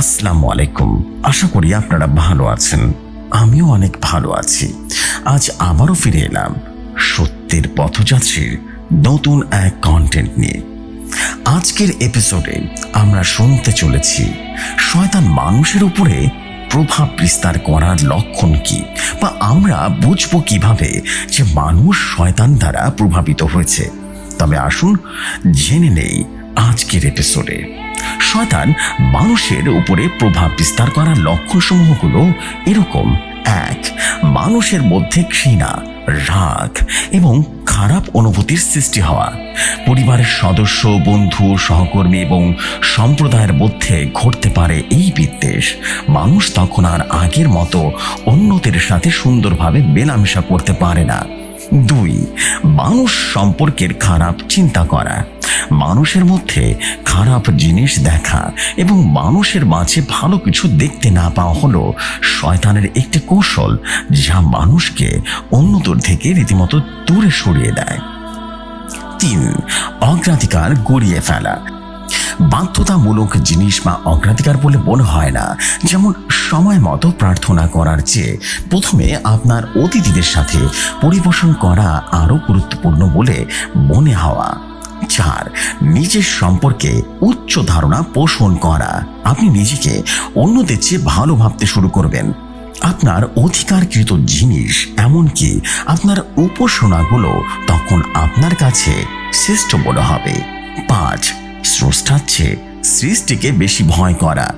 আসসালামু আলাইকুম। আশা করি আপনারা ভালো আছেন। আমিও অনেক ভালো আছি। আজ আবারও ফিরে এলাম সত্যের পথযাত্রীর নতুন এক কন্টেন্ট নিয়ে। আজকের এপিসোডে আমরা শুনতে চলেছি, শয়তান মানুষের উপরে প্রভাব বিস্তার করার লক্ষণ কি? বা আমরা বুঝব কীভাবে যে মানুষ শয়তান দ্বারা প্রভাবিত হয়েছে। তবে আসুন জেনে নেই আজকের এপিসোডে শয়তান মানুষের উপরে প্রভাব বিস্তার করার লক্ষণসমূহগুলো এরকম। এক, মানুষের মধ্যে ঘৃণা, রাগ এবং খারাপ অনুভূতির সৃষ্টি হওয়া। পরিবারের সদস্য, বন্ধু, সহকর্মী এবং সম্প্রদায়ের মধ্যে ঘটতে পারে এই বিদ্বেষ। মানুষ তখন আর আগের মতো অন্যদের সাথে সুন্দরভাবে মেলামেশা করতে পারে না। দুই, মানুষ সম্পর্কের খারাপ চিন্তা করা। মানুষের মধ্যে খারাপ জিনিস দেখা এবং মানুষের মাঝে ভালো কিছু দেখতে না পাওয়া হলো শয়তানের একটি কৌশল যা মানুষকে অন্যদের থেকে রীতিমতো দূরে সরিয়ে দেয়। তিন, অগ্রাধিকার গড়িয়ে ফেলা। বাধ্যতামূলক জিনিস বা অগ্রাধিকার বলে মনে হয় না। যেমন সময় মতো প্রার্থনা করার চেয়ে প্রথমে আপনার অতিথিদের সাথে পরিবেশন করা আরও গুরুত্বপূর্ণ বলে মনে হওয়া। চার, নিজের সম্পর্কে উচ্চ ধারণা পোষণ করা। আপনি নিজেকে অন্যদের চেয়ে ভালো ভাবতে শুরু করবেন। আপনার অধিকারকৃত জিনিস, এমনকি আপনার উপাসনাগুলো তখন আপনার কাছে শ্রেষ্ঠ মনে হবে। পাঁচ স্রষ্টার চেয়ে সৃষ্টিকে বেশি ভয় করা।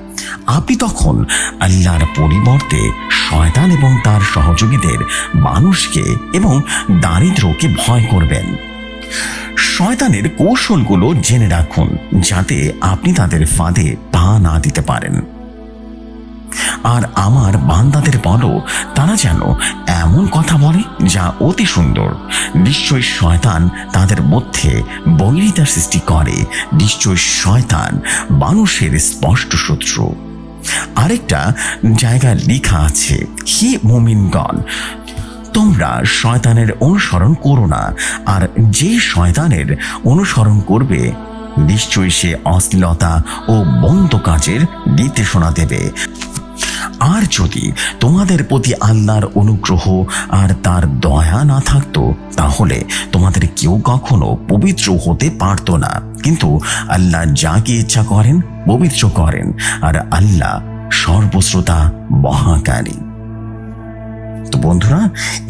আপনি তখন আল্লাহর পরিবর্তে শয়তান এবং তার সহযোগীদের মানুষকে এবং দারিদ্রকে ভয় করবেন। শয়তানের কৌশলগুলো জেনে রাখুন, যাতে আপনি তাদের ফাঁদে পা না দিতে পারেন। আর আমার বান্দাদের বলো, তারা যেন এমন কথা বলে যা অতি সুন্দর। নিশ্চয়ই শয়তান তাদের মধ্যে বৈরিতা সৃষ্টি করে। নিশ্চয় শয়তান মানুষের স্পষ্ট শত্রু। আরেকটা জায়গায় লেখা আছে, হি মুমিনগণ, তোমরা শয়তানের অনুসরণ করো না। আর যে শয়তানের অনুসরণ করবে, নিশ্চয়ই সে অশ্লীলতা ও বন্ধ কাজের নির্দেশনা দেবে। আর যদি তোমাদের প্রতি আল্লাহর অনুগ্রহ আর তার দয়া না থাকতো, তাহলে তোমাদের কেউ কখনো পবিত্র হতে পারতো না। কিন্তু আল্লাহ যাকে ইচ্ছা করেন, পবিত্র করেন, আর আল্লাহ সর্বশ্রোতা মহাকারী তো বন্ধুরা,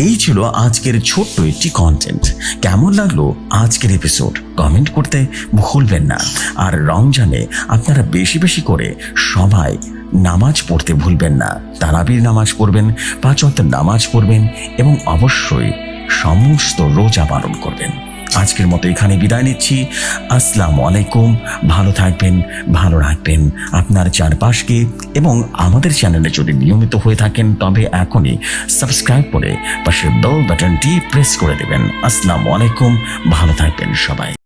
এই ছিল আজকের ছোট্ট একটি কন্টেন্ট কেমন লাগল আজকের এপিসোড কমেন্ট করতে ভুলবেন না। আর রমজানে আপনারা বেশি বেশি করে সবাই নামাজ পড়তে ভুলবেন না। তারাবির নামাজ পড়বেন, পাঁচ ওয়াক্ত নামাজ পড়বেন এবং অবশ্যই সমস্ত রোজা পালন করবেন। আজকের মতো এখানে বিদায় নিচ্ছি। আসসালামু আলাইকুম। ভালো থাকবেন, ভালো রাখবেন। আপনার চারপাশকে এবং আমাদের চ্যানেলে যদি নিয়মিত হয়ে থাকেন, তবে এখনই সাবস্ক্রাইব করে পাশে বেল বাটনটি প্রেস করে দেবেন। আসসালামু আলাইকুম। ভালো থাকবেন সবাই।